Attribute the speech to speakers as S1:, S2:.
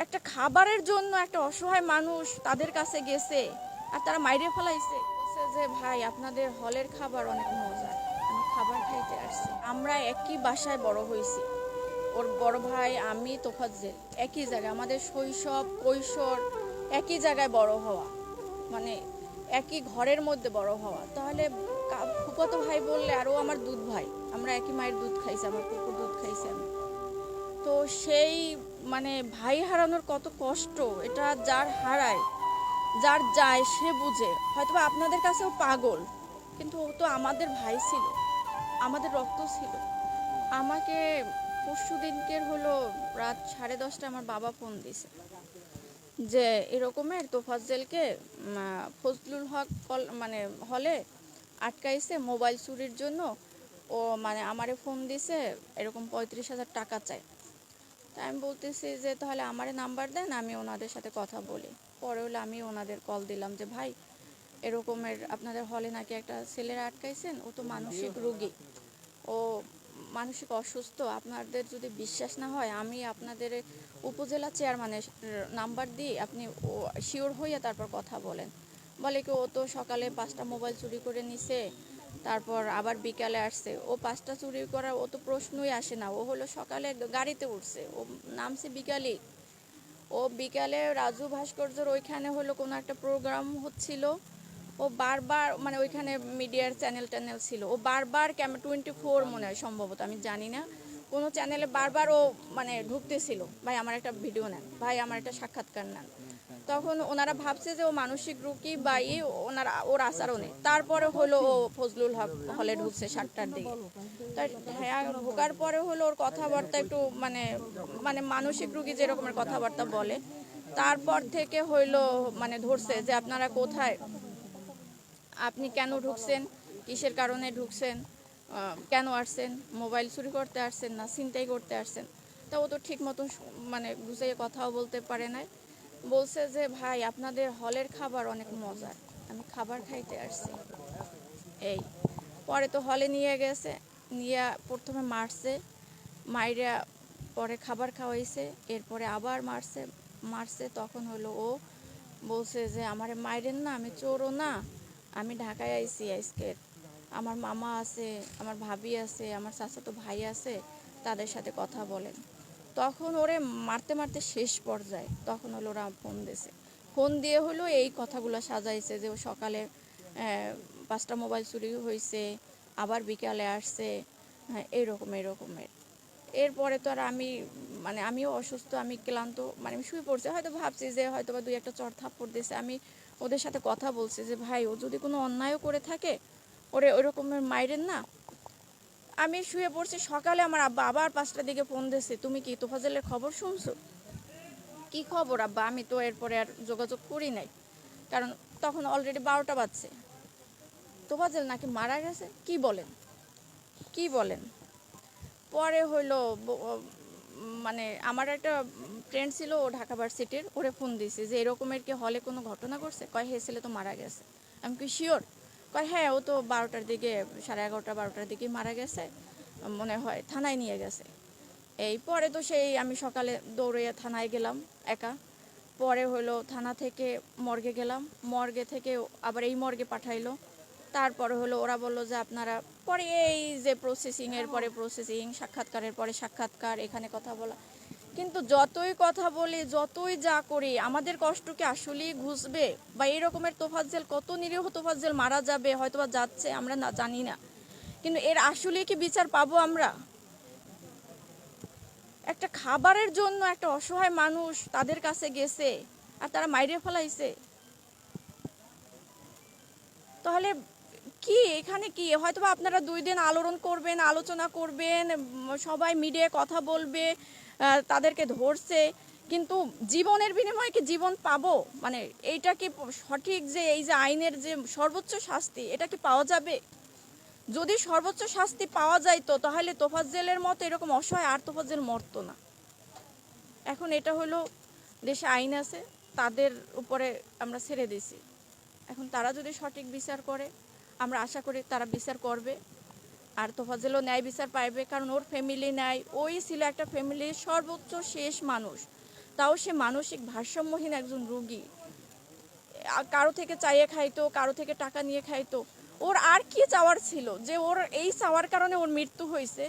S1: একটা খাবারের জন্য একটা অসহায় মানুষ তাদের কাছে গেছে আর তারা মাইরে ফেলাইছে। যে, ভাই, আপনাদের হলের খাবার অনেক মজা আমি খাবার খাইতে আসছি। আমরা একই বাসায় বড় হয়েছি ওর বড় ভাই, আমি, তোফাজ্জেল, একই জায়গায়। আমাদের শৈশব, কৈশোর একই জায়গায় বড় হওয়া। মানে একই ঘরের মধ্যে বড় হওয়া। তাহলে ফুফাতো ভাই বললে আরও আমার দুধ ভাই। আমরা একই মায়ের দুধ খাইছি, আমার কুকুর দুধ খাইছি আমি। তো সেই মানে ভাই হারানোর কত কষ্ট, এটা যার হারায়, যার যায় সে বুঝে। হয়তো আপনাদের কাছেও পাগল, কিন্তু ও তো আমাদের ভাই ছিল, আমাদের রক্ত ছিল। আমাকে পরশু দিনকের হলো রাত সাড়ে দশটা আমার বাবা ফোন দিছে, যে এরকমের তোফাজ্জেলকে ফজলুল হক কল- মানে হলে আটকাইছে মোবাইল চুরির জন্য। ও মানে আমারে ফোন দিছে, এরকম পঁয়ত্রিশ হাজার টাকা তাই আমি বলতেছি যে তাহলে আমারে নাম্বার দেন আমি ওনাদের সাথে কথা বলি। পরে হলে আমি ওনাদের কল দিলাম যে ভাই এরকমের আপনাদের হলে নাকি একটা ছেলেরা আটকাইছেন? ও তো মানসিক রোগী। ও মানসিক অসুস্থ। আপনাদের যদি বিশ্বাস না হয় আমি আপনাদের উপজেলা চেয়ারম্যানের নাম্বার দিই আপনি ও শিওর হইয়া তারপর কথা বলেন। বলে কি ও তো সকালে পাঁচটা মোবাইল চুরি করে নিছে। তারপর আবার বিকালে আসছে। ও পাঁচটা চুরি করার ও তো প্রশ্নই আসে না। ও হলো সকালে গাড়িতে উঠছে। ও নামছে বিকালে। ও বিকালে রাজু ভাস্কর্যর ওইখানে হলো কোনো একটা প্রোগ্রাম হচ্ছিল। ও বারবার মানে ওইখানে মিডিয়ার চ্যানেল ট্যানেল ছিল। ও বারবার ক্যামেরা টোয়েন্টি ফোর মনে হয় সম্ভবত, আমি জানি না। কোনো চ্যানেলে বারবার ও মানে ঢুকতেছিল। ভাই, আমার একটা ভিডিও নেন। ভাই, আমার একটা সাক্ষাৎকার নেন। তখন ওনারা ভাবছে যে ও মানসিক রুগী বা ই ওনারা, ওর আচরণে। তারপরে হলো ও ফজলুল হক হলে ঢুকছে সাতটার দিকে। তাই হ্যাঁ ঢোকার পরে হলো ওর কথাবার্তা একটু মানে মানে মানসিক রুগী যেরকমের কথাবার্তা বলে। তারপর থেকে হইল মানে ধরছে যে আপনারা কোথায়, আপনি কেন ঢুকছেন, কিসের কারণে ঢুকছেন কেন আসছেন, মোবাইল চুরি করতে আসছেন না, ছিনতাই করতে আসছেন। তা ও তো ঠিক মতন মানে গুছিয়ে কথাও বলতে পারে নাই। বলছে যে, ভাই, আপনাদের হলের খাবার অনেক মজার। আমি খাবার খাইতে আসছি। এই, পরে তো হলে নিয়ে গেছে। নিয়ে প্রথমে মারছে, মাইরা পরে খাবার খাওয়াইছে, এরপরে আবার মারছে। মারছে, তখন হলো ও বলছে যে, আমারে মাইরেন না, আমি চোরও না। আমি ঢাকায় আইছি আজকে। আমার মামা আছে, আমার ভাবি আছে, আমার চাচাতো ভাই আছে, তাদের সাথে কথা বলেন। তখন ওরে মারতে মারতে শেষ পর্যায়ে তখন হলো ওরা ফোন দিয়েছে। ফোন দিয়ে হলো এই কথাগুলো সাজাইছে যে ও সকালে পাঁচটা মোবাইল চুরি হয়েছে আবার বিকালে আসছে হ্যাঁ এইরকম এরকমের এরপরে তো আর আমি মানে আমিও অসুস্থ, আমি ক্লান্ত মানে আমি শুয়ে পড়ছি। হয়তো ভাবছি যে হয়তো বা দুই একটা চর থাপ্পড় দিয়েছে। আমি ওদের সাথে কথা বলছি যে, ভাই, ও যদি কোনো অন্যায়ও করে থাকে, ওরে ওই রকমের মাইরেন না। আমি শুয়ে পড়ছি, সকালে আমার আব্বা আবার পাঁচটার দিকে ফোন দিয়েছে তুমি কি তোফাজেলের খবর শুনছো? কি খবর আব্বা? আমি তো এরপরে আর যোগাযোগ করি নাই। কারণ তখন অলরেডি বারোটা বাজছে। তোফাজেল নাকি মারা গেছে? কি বলেন? কি বলেন? পরে হইল মানে আমার একটা ফ্রেন্ড ছিল ও ঢাকা ভার্সিটির, ওরে ফোন দিয়েছে যে এরকমের কি হলে কোনো ঘটনা ঘটছে? কয়, হে ছেলে তো মারা গেছে। আমি কি শিওর কয় হ্যাঁ ও তো বারোটার দিকে, সাড়ে এগারোটা, বারোটার দিকে মারা গেছে, মনে হয়, থানায় নিয়ে গেছে। এই পরে তো সেই আমি সকালে দৌড়ে থানায় গেলাম একা। পরে হলো থানা থেকে মর্গে গেলাম। মর্গে থেকে আবার এই মর্গে পাঠাইলো। তারপরে হলো ওরা বলল যে, আপনারা পরে এই যে প্রসেসিংয়ের পরে প্রসেসিং সাক্ষাৎকারের পরে সাক্ষাৎকার, এখানে কথা বলা কিন্তু যতই কথা বলি, যতই যা করি, আমাদের কষ্টকে আসলেই ঘুষবে? বা এই রকমের তোফাজ্জেল, কত নিরীহ তোফাজ্জেল মারা যাবে হয়তো বা যাচ্ছে, আমরা না জানি না। কিন্তু এর আসলেই কি বিচার পাবো আমরা? একটা খাবারের জন্য একটা অসহায় মানুষ তাদের কাছে গেছে, আর তারা মাইরে ফেলাইছে। তাহলে কি? এখানে কি? হয়তো আপনারা দুই দিন আলোড়ন করবেন, আলোচনা করবেন সবাই মিডিয়ায় কথা বলবে তাদেরকে ধরছে। কিন্তু জীবনের বিনিময়ে কি জীবন পাবো? মানে এইটা কি সঠিক যে এই যে আইনের যে সর্বোচ্চ শাস্তি, এটা কি পাওয়া যাবে? যদি সর্বোচ্চ শাস্তি পাওয়া যায় তো, তাহলে তোফাজ্জেলের মতো এরকম অসহায় আর তোফাজ্জেল মরতো না। এখন এটা হলো দেশে আইন আছে, তাদের উপরে আমরা ছেড়ে দিছি এখন তারা যদি সঠিক বিচার করে আমরা আশা করি তারা বিচার করবে। আর তোফাজেলও ন্যায় বিচার পাইবে, কারণ ওর ফ্যামিলি নাই। ওই ছিল একটা ফ্যামিলির সর্বোচ্চ শেষ মানুষ। তাও সে মানসিক ভারসাম্যহীন একজন রুগী। কারও থেকে চাইয়ে খাইতো, কারও থেকে টাকা নিয়ে খাইতো। ওর আর কি চাওয়ার ছিল? যে ওর এই চাওয়ার কারণে ওর মৃত্যু হয়েছে